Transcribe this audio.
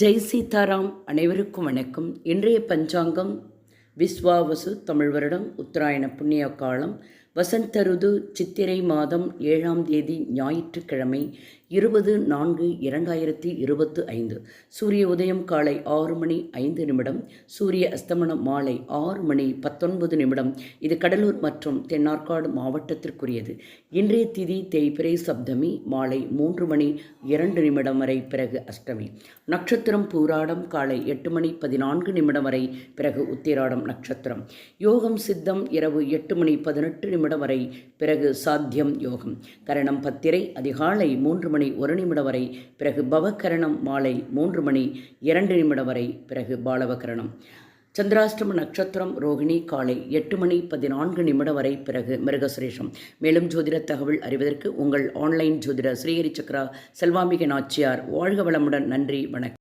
ஜெய் சீதாராம் அனைவருக்கும் வணக்கம். இன்றைய பஞ்சாங்கம் விஸ்வாவசு தமிழ் வருடம் உத்தராயண புண்ணிய காலம் வசந்த ருது சித்திரை மாதம் ஏழாம் தேதி ஞாயிற்றுக்கிழமை இருபது நான்கு இரண்டாயிரத்தி இருபத்து ஐந்து. சூரிய உதயம் காலை ஆறு மணி ஐந்து நிமிடம் சூரிய அஸ்தமனம் மாலை ஆறு மணி பத்தொன்பது நிமிடம். இது கடலூர் மற்றும் தென்னார்காடு மாவட்டத்திற்குரியது. இன்றைய திதி தேய்பிரை சப்தமி மாலை மூன்று மணி இரண்டு நிமிடம் வரை பிறகு அஷ்டமி. நட்சத்திரம் பூராடம் காலை எட்டு மணி பதினான்கு நிமிடம் வரை பிறகு உத்திராடம் நட்சத்திரம். யோகம் சித்தம் இரவு எட்டு மணி பதினெட்டு நிமிடம் வரை பிறகு சாத்தியம் யோகம். கரணம் பத்திரை அதிகாலை மூன்று மணி ஒரு நிமிடம் வரை பிறகு பவகரணம் மாலை மூன்று மணி இரண்டு நிமிடம் வரை பிறகு பாலவகரணம். சந்திராஷ்டம நட்சத்திரம் ரோகிணி காலை எட்டு மணி பதினான்கு நிமிடம் வரை பிறகு மிருகசுரேஷம். மேலும் ஜோதிட தகவல் அறிவதற்கு உங்கள் ஆன்லைன் ஜோதிடர் ஸ்ரீஹரி சக்ரா செல்வாம்பிகை நாச்சியார் வாழ்க வளமுடன் நன்றி வணக்கம்.